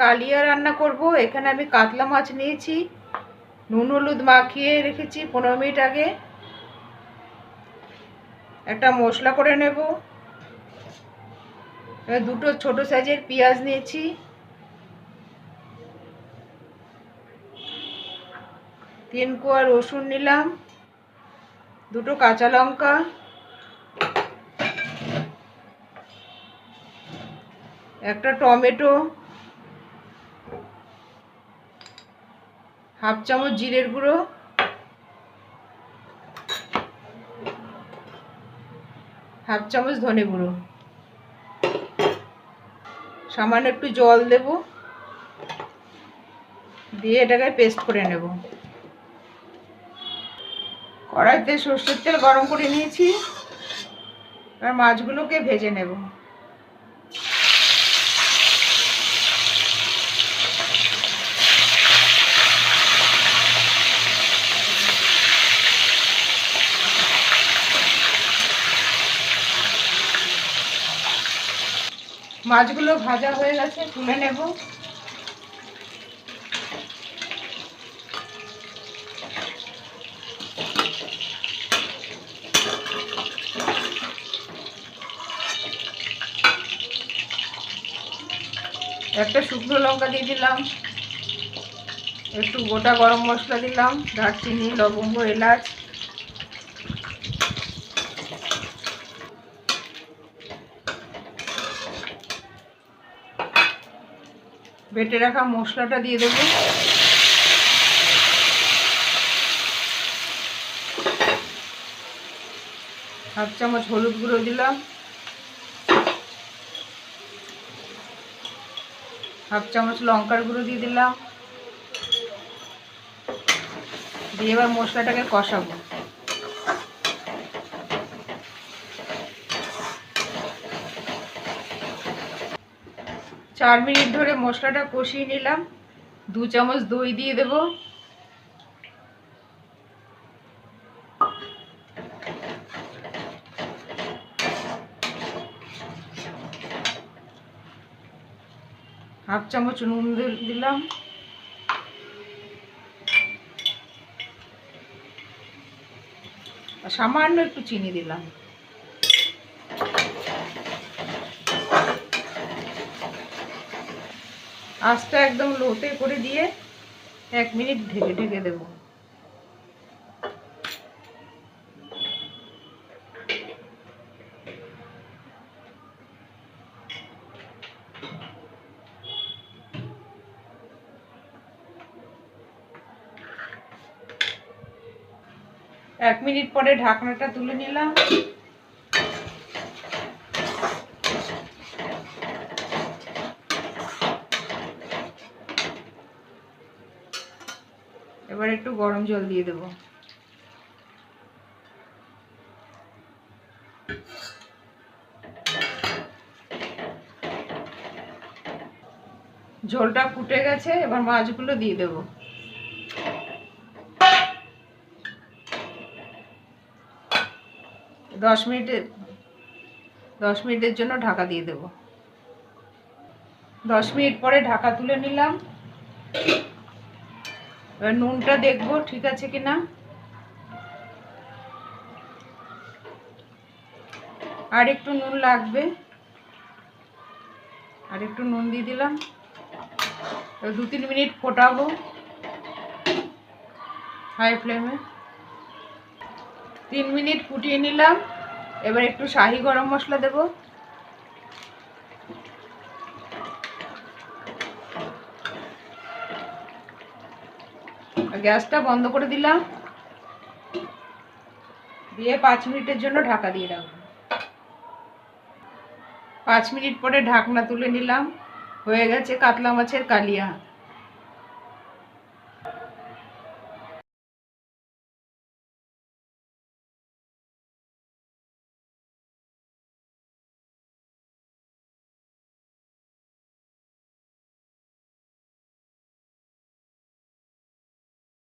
কালিয়া রান্না করব। এখানে আমি কাতলা মাছ নিয়েছি। নুন হলুদ মাখিয়ে রেখেছি পনেরো মিনিট আগে। একটা মশলা করে নেব। দুটো ছোট সাইজের পেঁয়াজ নিয়েছি। তিন কোয়া রসুন নিলাম। দুটো কাঁচা লঙ্কা। একটা টমেটো। হাফ চামচ জিরের গুঁড়ো। হাফ চামচ ধনে গুঁড়ো। সামান্য একটু জল দেব। দিয়ে এটাকে পেস্ট করে নেব। কড়াইতে সর্ষের তেল গরম করে নিয়েছি। আর মাছগুলোকে ভেজে নেব। মাছগুলো ভাজা হয়ে গেছে, তুলে নেব। একটা শুকনো লঙ্কা দিয়ে দিলাম, একটু গোটা গরম মশলা দিলাম, দারচিনি, লবঙ্গ, এলাচ। বেটে রাখা মশলাটা দিয়ে দেবো। হাফ চামচ হলুদ গুঁড়ো দিলাম। হাফ চামচ লঙ্কার গুঁড়ো দিয়ে দিলাম। দিয়ে এবার মশলাটাকে কষাবো। চার মিনিট ধরে মশলাটা কষিয়ে নিলাম। দু চামচ দই দিয়ে দেব। হাফ চামচ নুন দিলাম। সামান্য একটু চিনি দিলাম। আস্তে একদম লোতে করে দিয়ে এক মিনিট ঢেকে ঢেকে দেব। এক মিনিট পরে ঢাকনাটা তুলে নিলাম। এবার একটু গরম জল দিয়ে দেব। ঝোলটা ফুটে গেছে, এবার মাছগুলো দিয়ে দেব। দশ মিনিটে দশ মিনিটের জন্য ঢাকা দিয়ে দেব। দশ মিনিট পরে ঢাকা তুলে নিলাম। এবার নুনটা দেখব, ঠিক আছে কি না আর একটু নুন লাগবে। আর একটু নুন দিয়ে দিলাম। দু তিন মিনিট ফোটাবো। হাই ফ্লেমে। তিন মিনিট ফুটিয়ে নিলাম। এবার একটু শাহি গরম মশলা দেবো। গ্যাসটা বন্ধ করে দিলাম। দিয়ে পাঁচ মিনিটের জন্য ঢাকা দিয়ে রাখব পাঁচ মিনিট পরে ঢাকনা তুলে নিলাম। হয়ে গেছে কাতলা মাছের কালিয়া।